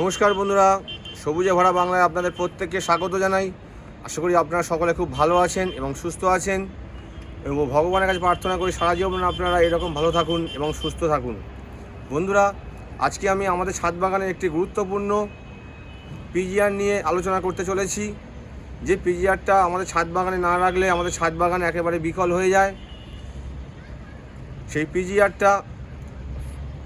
নমস্কার বন্ধুরা, সবুজে ভরা বাংলায় আপনাদের প্রত্যেককে স্বাগত জানাই। আশা করি আপনারা সকলে খুব ভালো আছেন এবং সুস্থ আছেন। এবং ভগবানের কাছে প্রার্থনা করি সারা জীবন আপনারা এরকম ভালো থাকুন এবং সুস্থ থাকুন। বন্ধুরা, আজকে আমি আমাদের ছাদ বাগানের একটি গুরুত্বপূর্ণ পিজিআর নিয়ে আলোচনা করতে চলেছি। যে পিজিআরটা আমাদের ছাদ বাগানে না রাখলে আমাদের ছাদ বাগান একেবারে বিকল হয়ে যায়। সেই পিজিআরটা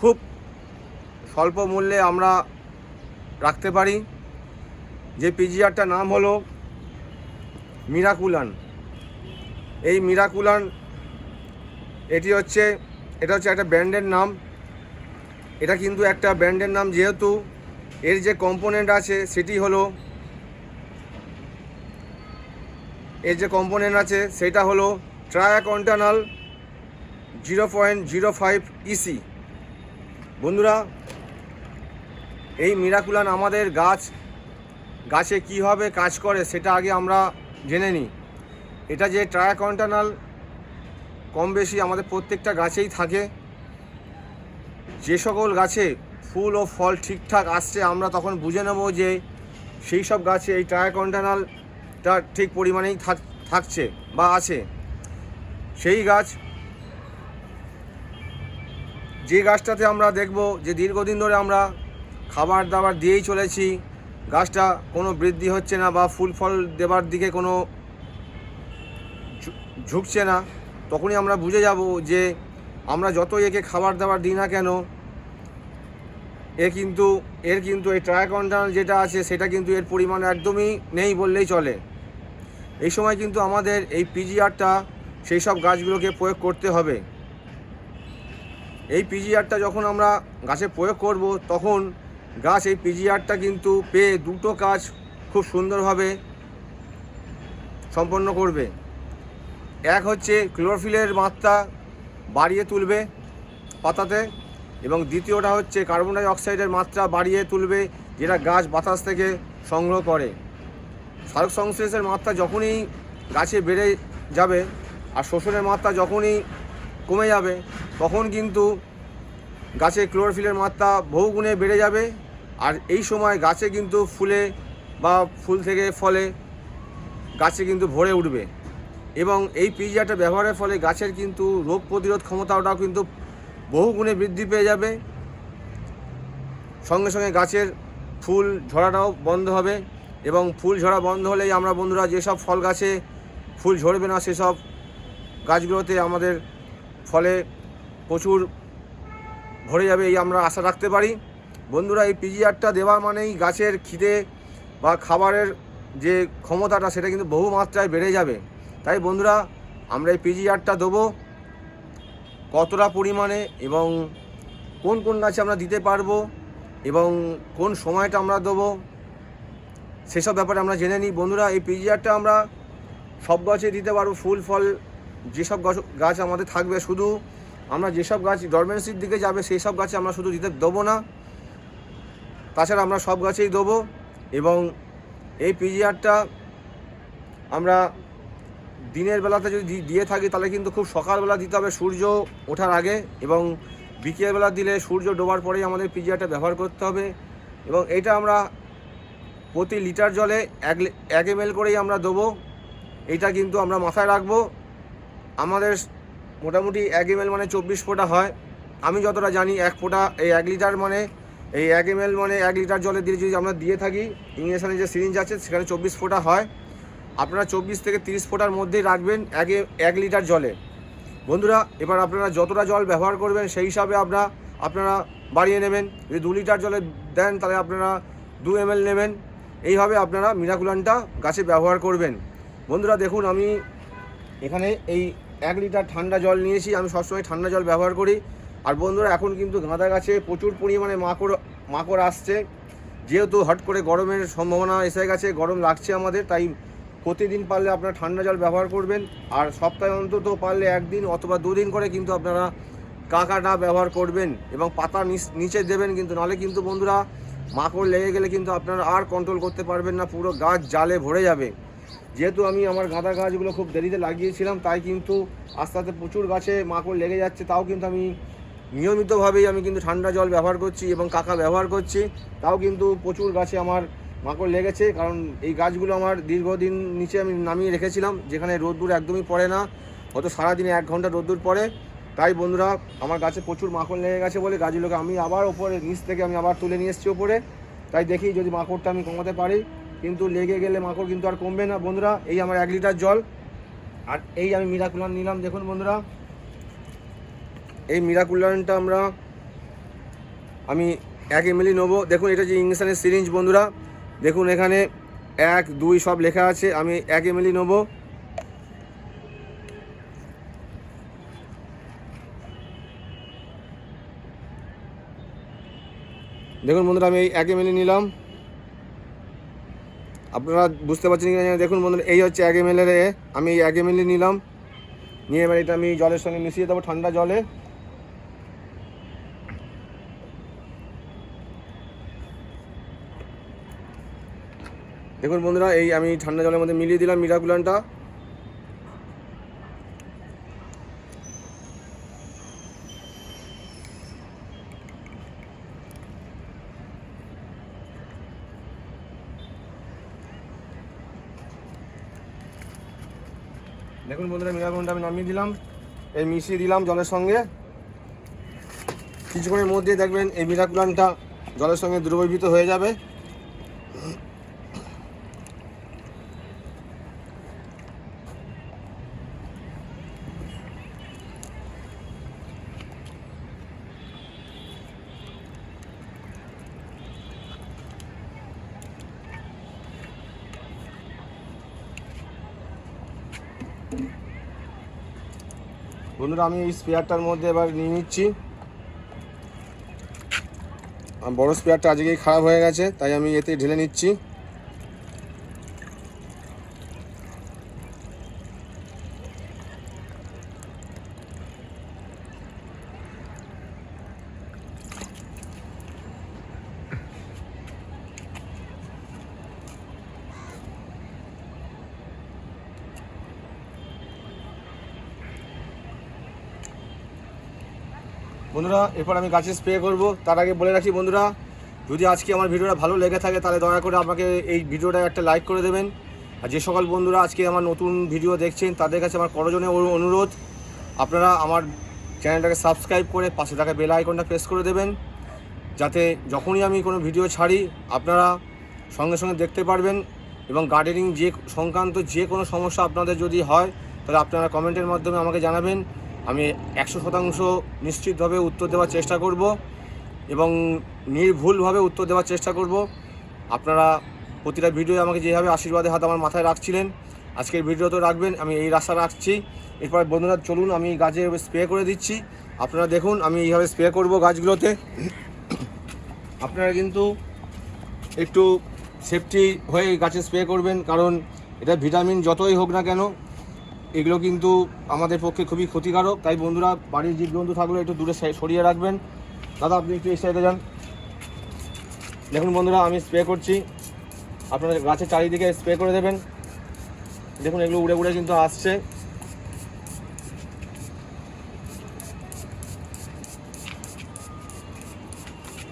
খুব স্বল্প মূল্যে আমরা রাখতে পারি। যে পিজিআরটার নাম হলো মিরাকুলান। এই মিরাকুলান, এটি হচ্ছে, এটা হচ্ছে একটা ব্র্যান্ডের নাম। এটা কিন্তু একটা ব্র্যান্ডের নাম যেহেতু, এর যে কম্পোনেন্ট আছে সেটি হলো, এর যে কম্পোনেন্ট আছে সেটা হলো triacontanol zero point zero five EC. বন্ধুরা এই মিরাকুলান আমাদের গাছ, গাছে কীভাবে কাজ করে, সেটা আগে আমরা জেনে নিই। এটা যে ট্রায়াকন্টানাল কম বেশি আমাদের প্রত্যেকটা গাছেই থাকে। যে সকল গাছে ফুল ও ফল ঠিকঠাক আসছে, আমরা তখন বুঝে নেব যে সেই সব গাছে এই ট্রায়াকন্টানালটা ঠিক পরিমাণেই থাক- থাকছে বা আছে। সেই গাছ, যে গাছটাতে আমরা দেখব যে দীর্ঘদিন ধরে আমরা খাবার দাবার দিয়েই চলেছি। গাছটা কোনো বৃদ্ধি হচ্ছে না বা ফুল ফল দেবার দিকে কোনো ঝুঁকছে না। তখনই আমরা বুঝে যাব যে আমরা যতই একে খাবার দাবার দিই না কেন, এ কিন্তু, এর কিন্তু এই ট্রায়াকন্টাল যেটা আছে সেটা কিন্তু এর পরিমাণ একদমই নেই বললেই চলে। এই সময় কিন্তু আমাদের এই পিজিআরটা সেই সব গাছগুলোকে প্রয়োগ করতে হবে। এই পিজিআরটা যখন আমরা গাছে প্রয়োগ করব, তখন গাছ এই পিজিআরটা কিন্তু পেয়ে দুটো কাজ খুব সুন্দরভাবে সম্পন্ন করবে। এক হচ্ছে ক্লোরোফিলের মাত্রা বাড়িয়ে তুলবে পাতাতে এবং দ্বিতীয়টা হচ্ছে কার্বন ডাই অক্সাইডের মাত্রা বাড়িয়ে তুলবে যেটা গাছ বাতাস থেকে সংগ্রহ করে। সারক সংশ্লেষের মাত্রা যখনই গাছে বেড়ে যাবে আর শোষণের মাত্রা যখনই কমে যাবে, তখন কিন্তু গাছে ক্লোরোফিলের মাত্রা বহুগুণে বেড়ে যাবে, আর এই সময় গাছে কিন্তু ফুলে বা ফুল থেকে ফলে গাছে কিন্তু ভরে উঠবে। এবং এই পিজিআরটা ব্যবহারের ফলে গাছের কিন্তু রোগ প্রতিরোধ ক্ষমতাটাও কিন্তু বহুগুণে বৃদ্ধি পেয়ে যাবে। সঙ্গে সঙ্গে গাছের ফুল ঝরাটাও বন্ধ হবে এবং ফুল ঝরা বন্ধ হলেই আমরা বন্ধুরা যেসব ফল গাছে ফুল ঝরবে না, সেসব গাছগুলোতে আমাদের ফলে প্রচুর ভরে যাবে এই আমরা আশা রাখতে পারি। বন্ধুরা, এই পিজিআরটা দেওয়া মানেই গাছের খিদে বা খাবারের যে ক্ষমতাটা, সেটা কিন্তু বহু মাত্রায় বেড়ে যাবে। তাই বন্ধুরা, আমরা এই পিজিআরটা দেবো কতটা পরিমাণে এবং কোন কোন গাছে আমরা দিতে পারব এবং কোন সময়টা আমরা দেবো, সেসব ব্যাপারে আমরা জেনে নিই। বন্ধুরা, এই পিজিআরটা আমরা সব গাছে দিতে পারব। ফুল, ফল, যেসব গাছ গাছ আমাদের থাকবে, শুধু আমরা যেসব গাছ ডরমেন্সির দিকে যাবে সেই সব গাছে আমরা শুধু দিতে দেবো না। তাছাড়া আমরা সব গাছেই দেবো এবং এই পিজিআরটা আমরা দিনের বেলাতে যদি দিয়ে থাকি, তাহলে কিন্তু খুব সকালবেলা দিতে হবে, সূর্য ওঠার আগে এবং বিকেলবেলা দিলে সূর্য ডোবার পরেই আমাদের পিজিআরটা ব্যবহার করতে হবে এবং এটা আমরা প্রতি লিটার জলে এক এক এম করেই আমরা দেবো। এইটা কিন্তু আমরা মাথায় রাখব। আমাদের মোটামুটি এক এম মানে চব্বিশ ফোঁটা হয়। আমি যতটা জানি এক ফোঁটা, এই এক লিটার মানে এই এক এম মানে এক লিটার জলে দিয়ে যদি আমরা দিয়ে থাকি ইংলিশানে যে সিরিঞ্জ আছে, সেখানে চব্বিশ ফোঁটা হয়। আপনারা চব্বিশ থেকে তিরিশ ফোঁটার মধ্যেই রাখবেন এক এক লিটার জলে। বন্ধুরা, এবার আপনারা যতটা জল ব্যবহার করবেন, সেই হিসাবে আপনারা আপনারা বাড়িয়ে নেবেন। যদি দু লিটার জলে দেন, তাহলে আপনারা দু এম নেবেন। এইভাবে আপনারা মিরাকুলানটা গাছে ব্যবহার করবেন। বন্ধুরা, দেখুন, আমি এখানে এই এক লিটার ঠান্ডা জল নিয়েছি, আমি সবসময় ঠান্ডা জল ব্যবহার করি। আর বন্ধুরা, এখন কিন্তু গাঁদা গাছে প্রচুর পরিমাণে মাকড় মাকড় আসছে। যেহেতু হট করে গরমের সম্ভাবনা এসে গেছে, গরম লাগছে আমাদের, তাই প্রতিদিন পারলে আপনারা ঠান্ডা জল ব্যবহার করবেন। আর সপ্তাহে অন্তত পারলে একদিন অথবা দুদিন করে কিন্তু আপনারা কাকাটা ব্যবহার করবেন এবং পাতা নিচ- দেবেন কিন্তু। নাহলে কিন্তু বন্ধুরা, মাকড় লেগে গেলে কিন্তু আপনারা আর কন্ট্রোল করতে পারবেন না, পুরো গাছ জালে ভরে যাবে। যেহেতু আমি আমার গাঁদা গাছগুলো খুব দেরিতে লাগিয়েছিলাম, তাই কিন্তু আস্তে আস্তে প্রচুর গাছে মাকড় লেগে যাচ্ছে, তাও কিন্তু আমি নিয়মিতভাবেই আমি কিন্তু ঠান্ডা জল ব্যবহার করছি এবং কাকা ব্যবহার করছি, তাও কিন্তু প্রচুর গাছে আমার মাকড় লেগেছে, কারণ এই গাছগুলো আমার দীর্ঘদিন নিচে আমি নামিয়ে রেখেছিলাম, যেখানে রোদ্দুর একদমই পড়ে না, হয়তো সারাদিনে এক ঘণ্টা রোদ্দুর পড়ে, তাই বন্ধুরা আমার গাছে প্রচুর মাকড় লেগে গেছে বলে গাছগুলোকে আমি আবার ওপরে নিচ থেকে আমি আবার তুলে নিয়ে এসেছি ওপরে, তাই দেখি যদি মাকড়টা আমি কমাতে পারি। কিন্তু লেগে গেলে মাকড় কিন্তু আর কমবে না। বন্ধুরা, এই আমার এক লিটার জল। আর এই আমি মিরাকুলার নিলাম। দেখুন বন্ধুরা, এই মিরাকুলারটা আমরা, আমি এক এমএলই নেব। দেখুন, এটা যে ইংলিশানের সিরিঞ্জ বন্ধুরা, দেখুন এখানে এক, দুই সব লেখা আছে। আমি এক এমএলই নেব। দেখুন বন্ধুরা, আমি এই এক এমএলই নিলাম। আপনারা বুঝতে পারছেন কিনা দেখুন বন্ধুরা, এই হচ্ছে এক এমএলএ। আমি এই এক এমএলএ নিলাম। নিয়ে এবার এটা আমি জলের সঙ্গে মিশিয়ে দেবো ঠান্ডা জলে। দেখুন বন্ধুরা, এই আমি ঠান্ডা জলের মধ্যে মিলিয়ে দিলাম মিরাকুলানটা দেখুন বন্ধুরা মিরাকুলানটা আমি নামিয়ে দিলাম এই মিশিয়ে দিলাম জলের সঙ্গে। কিছুক্ষণের মধ্যে দেখবেন এই মিরাকুলানটা জলের সঙ্গে দ্রবীভূত হয়ে যাবে। বন্ধুরা, আমি এই স্পেয়ারটার মধ্যে এবার নিয়ে নিচ্ছি। বড় স্পেয়ারটা আজকেই খারাপ হয়ে গেছে, তাই আমি এতে ঢেলে নিচ্ছি। বন্ধুরা, এরপর আমি গাছে স্প্রে করব। তার আগে বলে রাখি বন্ধুরা, যদি আজকে আমার ভিডিওটা ভালো লেগে থাকে, তাহলে দয়া করে আমাকে এই ভিডিওটা একটা লাইক করে দেবেন। আর যে সকল বন্ধুরা আজকে আমার নতুন ভিডিও দেখছেন, তাদের কাছে আমার করজনে অনুরোধ, আপনারা আমার চ্যানেলটাকে সাবস্ক্রাইব করে পাশে থাকা বেল আইকনটা প্রেস করে দেবেন। যাতে যখনই আমি কোনো ভিডিও ছাড়ি, আপনারা সঙ্গে সঙ্গে দেখতে পারবেন এবং গার্ডেনিং যে সংক্রান্ত যে কোনো সমস্যা আপনাদের যদি হয়, তাহলে আপনারা কমেন্টের মাধ্যমে আমাকে জানাবেন। আমি একশো শতাংশ নিশ্চিতভাবে উত্তর দেওয়ার চেষ্টা করব এবং নির্ভুলভাবে উত্তর দেওয়ার চেষ্টা করব। আপনারা প্রতিটা ভিডিও আমাকে যেভাবে আশীর্বাদের হাত আমার মাথায় রাখছিলেন, আজকের ভিডিও তো রাখবেন, আমি এই রাস্তা রাখছি। এরপর বন্ধুরা, চলুন, আমি গাছে স্প্রে করে দিচ্ছি। আপনারা দেখুন, আমি এইভাবে স্প্রে করব গাছগুলোতে। আপনারা কিন্তু একটু সেফটি হয়ে গাছে স্প্রে করবেন, কারণ এটা ভিটামিন যতই হোক না কেন এগুলো কিন্তু আমাদের পক্ষে খুবই ক্ষতিকারক। তাই বন্ধুরা, বাড়ির জীবজন্তু থাকলে একটু দূরে সরিয়ে রাখবেন। দাদা, আপনি একটু এই সাইডে যান। দেখুন বন্ধুরা, আমি স্প্রে করছি। আপনাদের গাছের চারিদিকে স্প্রে করে দেবেন। দেখুন, এগুলো উড়ে উড়ে কিন্তু আসছে।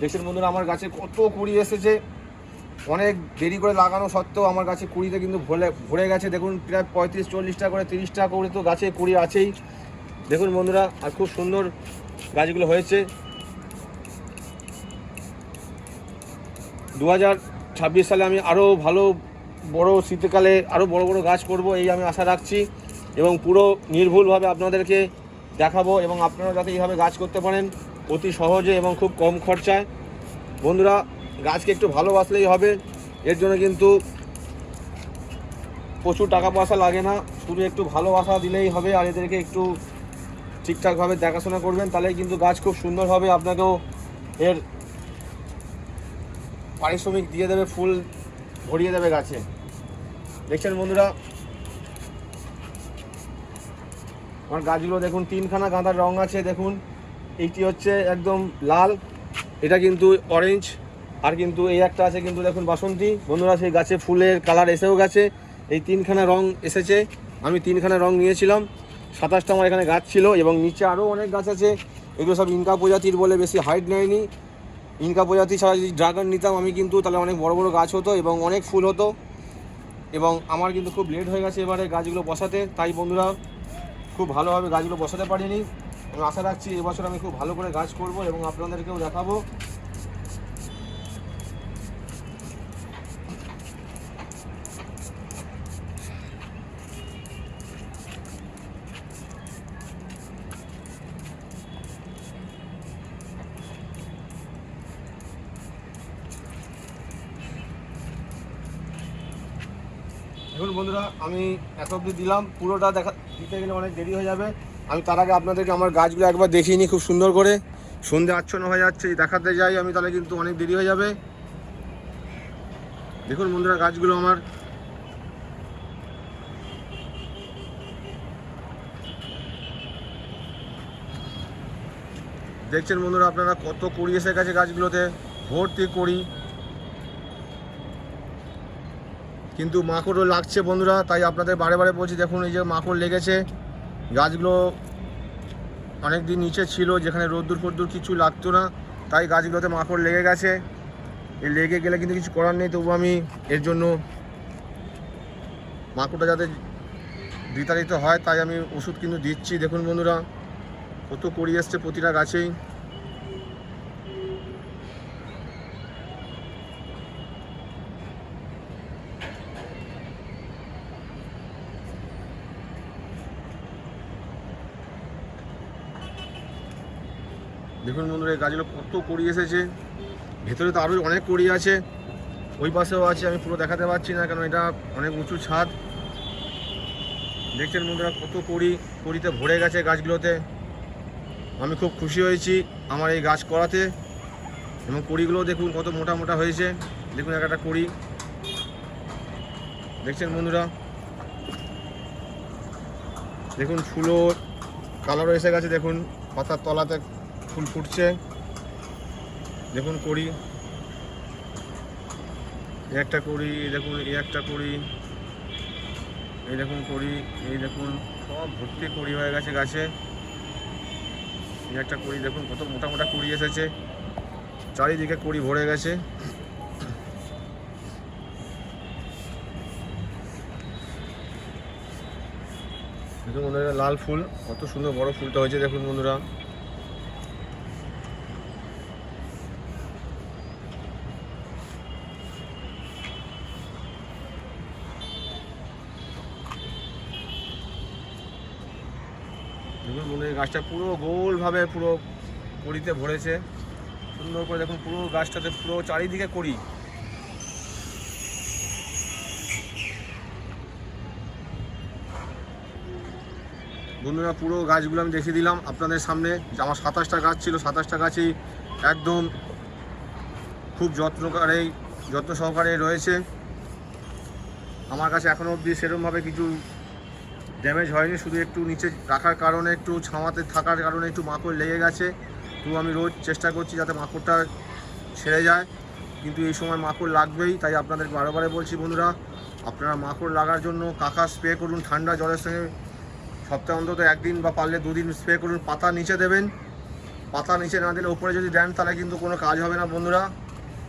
দেখছেন বন্ধুরা, আমার গাছে কত কুড়ি এসেছে। অনেক দেরি করে লাগানো সত্ত্বেও আমার গাছে কুড়িতে কিন্তু ভরে ভরে গেছে। দেখুন, প্রায় পঁয়ত্রিশ, চল্লিশটা করে তিরিশটা করে তো গাছে কুড়ি আছেই। দেখুন বন্ধুরা, আর খুব সুন্দর গাছগুলো হয়েছে। দু হাজার ছাব্বিশ সালে আমি আরও ভালো, বড় শীতকালে আরও বড় বড় গাছ করব, এই আমি আশা রাখছি। এবং পুরো নির্ভুলভাবে আপনাদেরকে দেখাবো এবং আপনারা যাতে এইভাবে গাছ করতে পারেন, অতি সহজে এবং খুব কম খরচায়। বন্ধুরা গাছকে একটু ভালোবাসলেই হবে। এর জন্য কিন্তু প্রচুর টাকা পয়সা লাগে না। শুধু একটু ভালোবাসা দিলেই হবে আর এদেরকে একটু ঠিকঠাকভাবে দেখাশোনা করবেন, তাহলেই কিন্তু গাছ খুব সুন্দর হবে। আপনাকেও এর পারিশ্রমিক দিয়ে দেবে, ফুল ভরিয়ে দেবে গাছে। দেখছেন বন্ধুরা? আমার গাছগুলো দেখুন, তিনখানা গাঁদার রং আছে, দেখুন। এইটি হচ্ছে একদম লাল, এটা কিন্তু অরেঞ্জ আর কিন্তু এই একটা আছে কিন্তু দেখুন বাসন্তী। বন্ধুরা, সেই গাছে ফুলের কালার এসেও গেছে। এই তিনখানা রং এসেছে। আমি তিনখানা রং নিয়েছিলাম। সাতাশটা আমার এখানে গাছ ছিল এবং নিচে আরও অনেক গাছ আছে। এগুলো সব ইনকা প্রজাতির বলে বেশি হাইট নেয়নি। ইনকা প্রজাতি ছাড়া যদি ড্রাগন নিতাম আমি কিন্তু তাহলে অনেক বড় বড় গাছ হতো এবং অনেক ফুল হতো। এবং আমার কিন্তু খুব লেট হয়ে গেছে এবারে গাছগুলো বসাতে। তাই বন্ধুরা, খুব ভালোভাবে গাছগুলো বসাতে পারিনি। আমি আশা রাখছি এবছর আমি খুব ভালো করে গাছ করব এবং আপনাদেরকেও দেখাবো। দেখুন বন্ধুরা, আমি এত অবধি দিলাম, পুরোটা দেখা দিতে গেলে অনেক দেরি হয়ে যাবে। আমি তার আগে আপনাদেরকে আমার গাছগুলো একবার দেখিয়ে নিই খুব সুন্দর করে। সন্ধে আচ্ছন্ন হয়ে যাচ্ছে দেখাতে যাই আমি, তাহলে কিন্তু অনেক দেরি হয়ে যাবে। দেখুন বন্ধুরা, গাছগুলো আমার। দেখছেন বন্ধুরা আপনারা কত কুড়ি এসে গেছে গাছগুলোতে? ভর্তি করি কিন্তু মাকড়ও লাগছে বন্ধুরা, তাই আপনাদের বারে বারে বলছি, দেখুন এই যে মাকড় লেগেছে। গাছগুলো অনেক দিন নিচে ছিল, যেখানে রোদ্দুর ফোদ্দুর কিছু লাগতো না, তাই গাছগুলোতে মাকড় লেগে গেছে। এই লেগে গেলে কিন্তু কিছু করার নেই, তবু আমি এর জন্য মাকড়টা যাতে বিতাড়িত হয়, তাই আমি ওষুধ কিন্তু দিচ্ছি। দেখুন বন্ধুরা, কত করি এসছে প্রতিটা গাছেই। দেখুন বন্ধুরা, এই গাছগুলো কত কড়ি এসেছে। ভেতরে তো আরও অনেক কড়ি আছে। ওই পাশেও আছে, আমি পুরো দেখাতে পারছি না, কারণ এটা অনেক উঁচু ছাদ। দেখছেন বন্ধুরা, কত কড়ি, কড়িতে ভরে গেছে গাছগুলোতে। আমি খুব খুশি হয়েছি আমার এই গাছ করাতে। এবং কড়িগুলো দেখুন কত মোটা মোটা হয়েছে। দেখুন এক একটা কড়ি। দেখছেন বন্ধুরা? দেখুন ফুলও, কালারও এসে গেছে, দেখুন পাতার তলাতে। ফুল ফুটছে। দেখুন করি এই একটা করি এই দেখুন, এই একটা করি এই দেখুন করি এই দেখুন, সব ভর্তি করি হয়ে গেছে গাছে। এই একটা করি দেখুন কত মোটা মোটা কুড়ি এসেছে। চারিদিকে কড়ি ভরে গেছে। দেখুন বন্ধুরা, লাল ফুল, কত সুন্দর বড় ফুলটা হয়েছে, দেখুন বন্ধুরা। দেখুন হয় গাছটা পুরো গোলভাবে পুরো কড়িতে ভরেছে। সুন্দর করে দেখুন পুরো গাছটাতে পুরো চারিদিকে করি। বন্ধুরা, পুরো গাছগুলো আমি দেখিয়ে দিলাম। আপনাদের সামনে যে আমার সাতাশটা গাছ ছিল, সাতাশটা গাছই একদম খুব যত্নকারেই যত্ন সহকারে রয়েছে। আমার কাছে এখনও অবধি সেরকমভাবে কিছু ড্যামেজ হয়নি, শুধু একটু নিচে রাখার কারণে, একটু ছামাতে থাকার কারণে একটু মাকড় লেগে গেছে। তো আমি রোজ চেষ্টা করছি যাতে মাকড়টা ছেড়ে যায়। কিন্তু এই সময় মাকড় লাগবেই, তাই আপনাদের বারে বারে বলছি বন্ধুরা, আপনারা মাকড় লাগার জন্য কাকা স্প্রে করুন, ঠান্ডা জলের সঙ্গে। সপ্তাহে অন্তত একদিন বা পারলে দুদিন স্প্রে করুন, পাতা নিচে দেবেন। পাতা নিচে না দিলে ওপরে যদি দেন, তাহলে কিন্তু কোনো কাজ হবে না বন্ধুরা।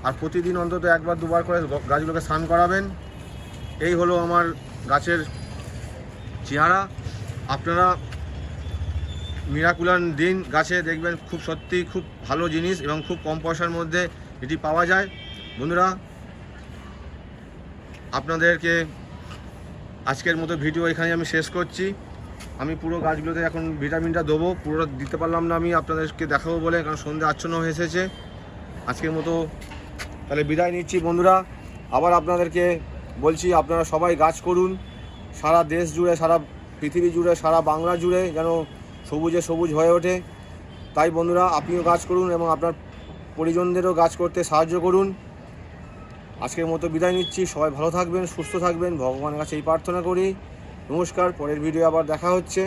আর প্রতিদিন অন্তত একবার, দুবার করে গাছগুলোকে স্নান করাবেন। এই হলো আমার গাছের চেহারা, আপনারা মিরাকুলান দিন গাছে দেখবেন, খুব সত্যি খুব ভালো জিনিস এবং খুব কম পয়সার মধ্যে এটি পাওয়া যায়। বন্ধুরা, আপনাদেরকে আজকের মতো ভিডিও এখানে আমি শেষ করছি। আমি পুরো গাছগুলোতে এখন ভিটামিনটা দেবো পুরো দিতে পারলাম না আমি, আপনাদেরকে দেখাবো বলে, কারণ সন্ধে আচ্ছন্ন হয়ে এসেছে। আজকের মতো তাহলে বিদায় নিচ্ছি বন্ধুরা। আবার আপনাদেরকে বলছি, আপনারা সবাই গাছ করুন। সারা দেশ জুড়ে, সারা পৃথিবী জুড়ে, সারা বাংলা জুড়ে যেন সবুজে সবুজ হয়ে ওঠে। তাই বন্ধুরা, আপনিও গাছ করুন এবং আপনার পরিজনদেরও গাছ করতে সাহায্য করুন। আজকের মতো বিদায় নিচ্ছি। সবাই ভালো থাকবেন, সুস্থ থাকবেন। ভগবানের কাছে এই প্রার্থনা করি। নমস্কার, পরের ভিডিও আবার দেখা হচ্ছে।